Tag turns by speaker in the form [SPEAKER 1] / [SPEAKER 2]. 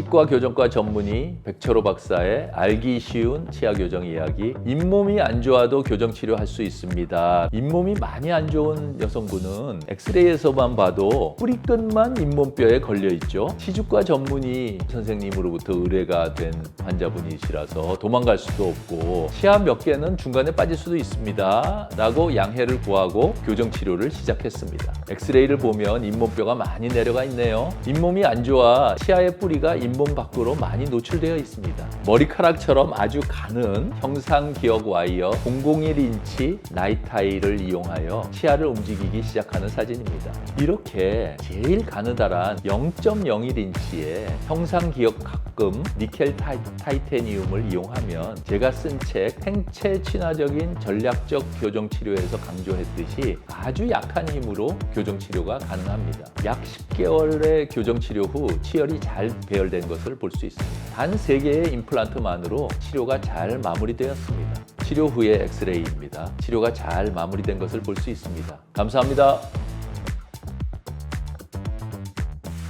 [SPEAKER 1] 치과 교정과 전문의 백철호 박사의 알기 쉬운 치아 교정 이야기. 잇몸이 안 좋아도 교정 치료할 수 있습니다. 잇몸이 많이 안 좋은 여성분은 엑스레이에서만 봐도 뿌리끝만 잇몸뼈에 걸려 있죠. 치주과 전문의 선생님으로부터 의뢰가 된 환자분이시라서 도망갈 수도 없고 치아 몇 개는 중간에 빠질 수도 있습니다. 라고 양해를 구하고 교정 치료를 시작했습니다. 엑스레이를 보면 잇몸뼈가 많이 내려가 있네요. 잇몸이 안 좋아 치아의 뿌리가 잇몸 밖으로 많이 노출되어 있습니다. 머리카락처럼 아주 가는 형상 기억 와이어 001인치 나이타이를 이용하여 치아를 움직이기 시작하는 사진입니다. 이렇게 제일 가느다란 0.01인치의 형상 기억 가끔 니켈 타이, 타이테니움을 이용하면 제가 쓴 책 생체 친화적인 전략적 교정 치료에서 강조했듯이 아주 약한 힘으로 교정 치료가 가능합니다. 약 10개월의 교정 치료 후 치열이 잘 배열 된 것을 볼 수 있습니다. 단 3개의 임플란트만으로 치료가 잘 마무리되었습니다. 치료 후의 엑스레이입니다. 치료가 잘 마무리된 것을 볼 수 있습니다. 감사합니다.